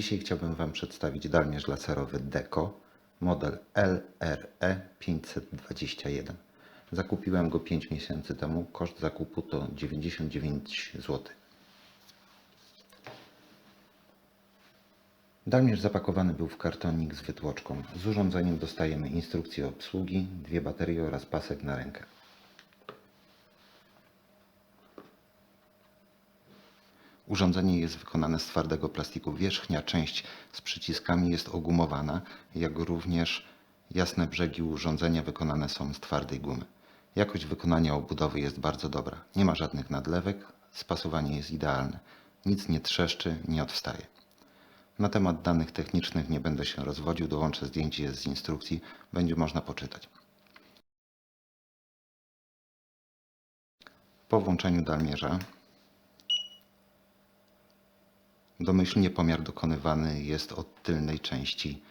Dzisiaj chciałbym Wam przedstawić dalmierz laserowy Deco, model LRE 521. Zakupiłem go 5 miesięcy temu, koszt zakupu to 99 zł. Dalmierz zapakowany był w kartonik z wytłoczką. Z urządzeniem dostajemy instrukcję obsługi, dwie baterie oraz pasek na rękę. Urządzenie jest wykonane z twardego plastiku. Wierzchnia część z przyciskami jest ogumowana, jak również jasne brzegi urządzenia wykonane są z twardej gumy. Jakość wykonania obudowy jest bardzo dobra. Nie ma żadnych nadlewek, spasowanie jest idealne. Nic nie trzeszczy, nie odstaje. Na temat danych technicznych nie będę się rozwodził, dołączę zdjęcie z instrukcji, będzie można poczytać. Po włączeniu dalmierza domyślnie pomiar dokonywany jest od tylnej części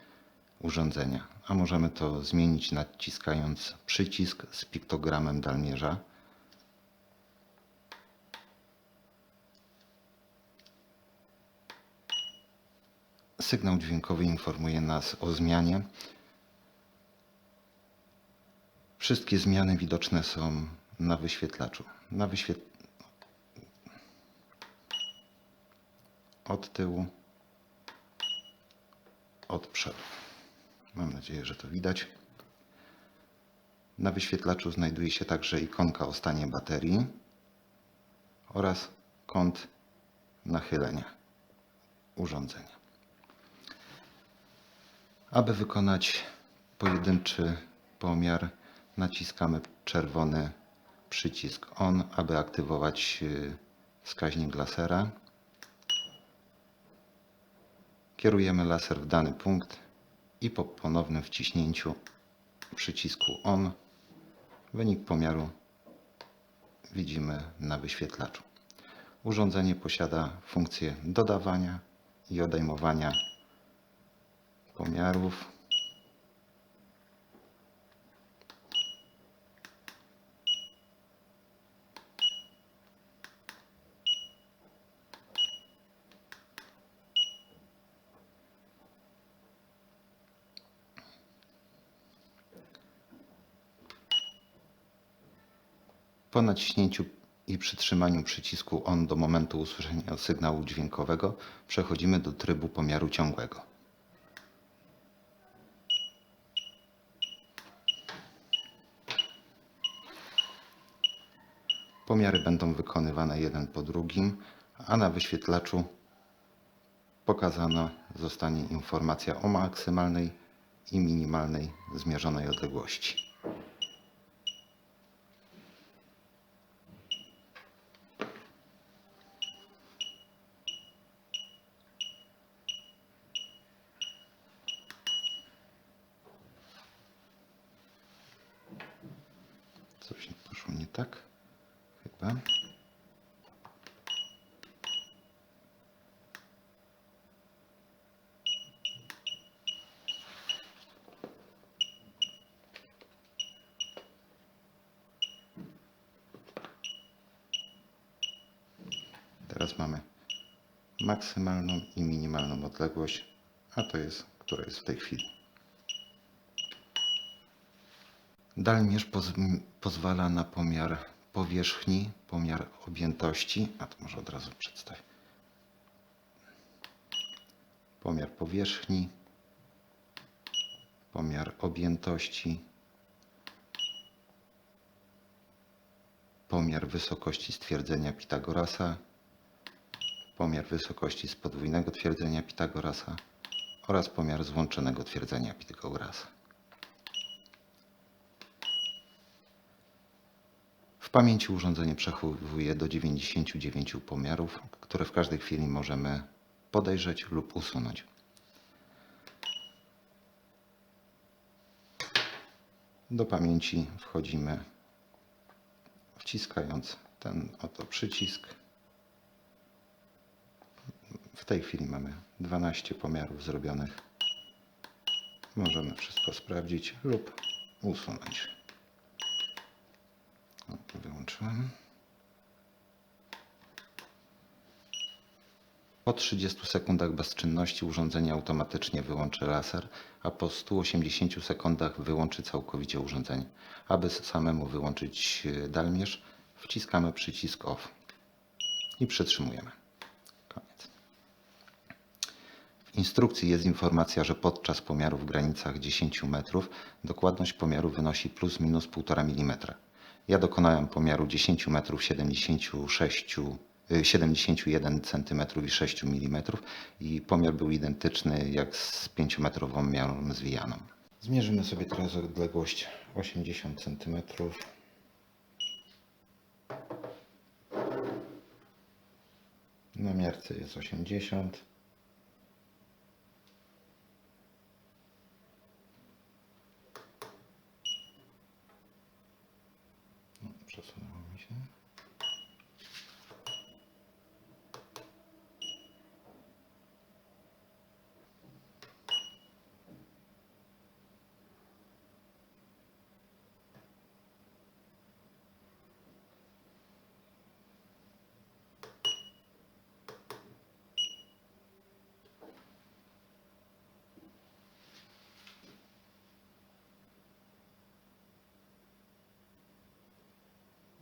urządzenia, a możemy to zmienić naciskając przycisk z piktogramem dalmierza. Sygnał dźwiękowy informuje nas o zmianie. Wszystkie zmiany widoczne są na wyświetlaczu. Na wyświet... Od tyłu, od przodu. Mam nadzieję, że to widać. Na wyświetlaczu znajduje się także ikonka o stanie baterii oraz kąt nachylenia urządzenia. Aby wykonać pojedynczy pomiar, naciskamy czerwony przycisk ON, aby aktywować y, wskaźnik lasera. Kierujemy laser w dany punkt i po ponownym wciśnięciu przycisku ON wynik pomiaru widzimy na wyświetlaczu. Urządzenie posiada funkcję dodawania i odejmowania pomiarów. Po naciśnięciu i przytrzymaniu przycisku ON do momentu usłyszenia sygnału dźwiękowego przechodzimy do trybu pomiaru ciągłego. Pomiary będą wykonywane jeden po drugim, a na wyświetlaczu pokazana zostanie informacja o maksymalnej i minimalnej zmierzonej odległości. Coś poszło nie tak? Chyba. Teraz mamy maksymalną i minimalną odległość, a to jest, która jest w tej chwili. Dalmierz poz, pozwala na pomiar powierzchni, pomiar objętości, a to może od razu przedstawię. Pomiar powierzchni, pomiar objętości, pomiar wysokości stwierdzenia Pitagorasa, pomiar wysokości z podwójnego twierdzenia Pitagorasa oraz pomiar złączonego twierdzenia Pitagorasa. W pamięci urządzenie przechowuje do 99 pomiarów, które w każdej chwili możemy podejrzeć lub usunąć. Do pamięci wchodzimy wciskając ten oto przycisk. W tej chwili mamy 12 pomiarów zrobionych. Możemy wszystko sprawdzić lub usunąć. Wyłączyłem. Po 30 sekundach bezczynności urządzenie automatycznie wyłączy laser, a po 180 sekundach wyłączy całkowicie urządzenie. Aby samemu wyłączyć e, dalmierz, wciskamy przycisk OFF i przytrzymujemy. Koniec. W instrukcji jest informacja, że podczas pomiaru w granicach 10 metrów dokładność pomiaru wynosi plus minus 1,5 mm. Ja dokonałem pomiaru 10 metrów 76, y, 71 cm i 6 mm i pomiar był identyczny jak z 5-metrową miarą zwijaną. Zmierzymy sobie teraz odległość 80 cm. Na miarce jest 80 No, przesunęło mi się.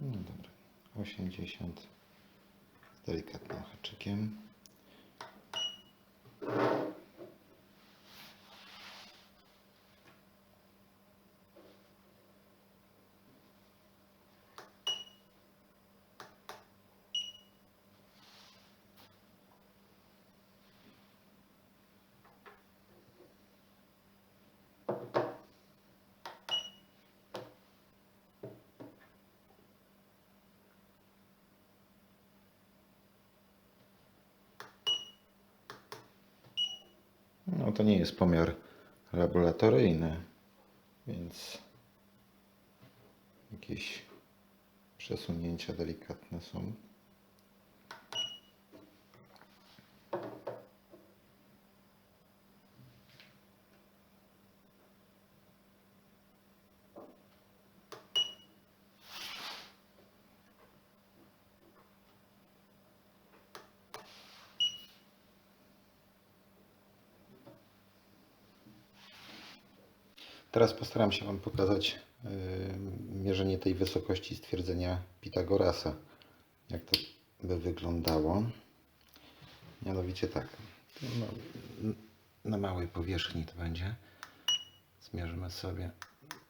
No dobra, 80 z delikatnym haczykiem. No to nie jest pomiar laboratoryjny, więc jakieś przesunięcia delikatne są. Teraz postaram się Wam pokazać yy, mierzenie tej wysokości stwierdzenia Pitagorasa. Jak to by wyglądało. Mianowicie tak. No, na małej powierzchni to będzie. Zmierzymy sobie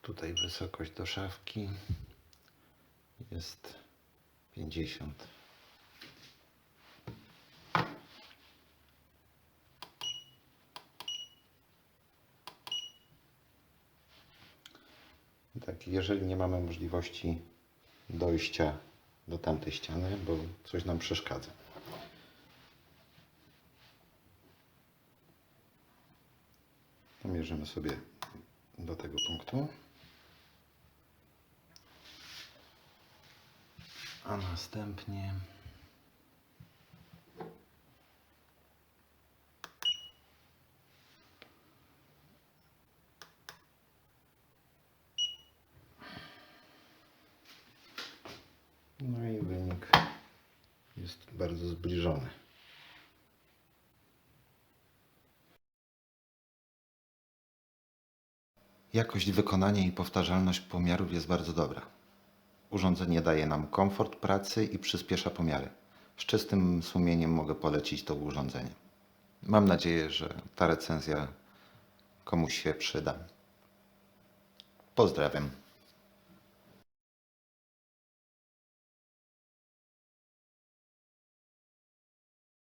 tutaj wysokość do szafki. Jest 50. Tak, jeżeli nie mamy możliwości dojścia do tamtej ściany, bo coś nam przeszkadza. To mierzymy sobie do tego punktu. A następnie No i wynik jest bardzo zbliżony. Jakość wykonania i powtarzalność pomiarów jest bardzo dobra. Urządzenie daje nam komfort pracy i przyspiesza pomiary. Z czystym sumieniem mogę polecić to urządzenie. Mam nadzieję, że ta recenzja komuś się przyda. Pozdrawiam.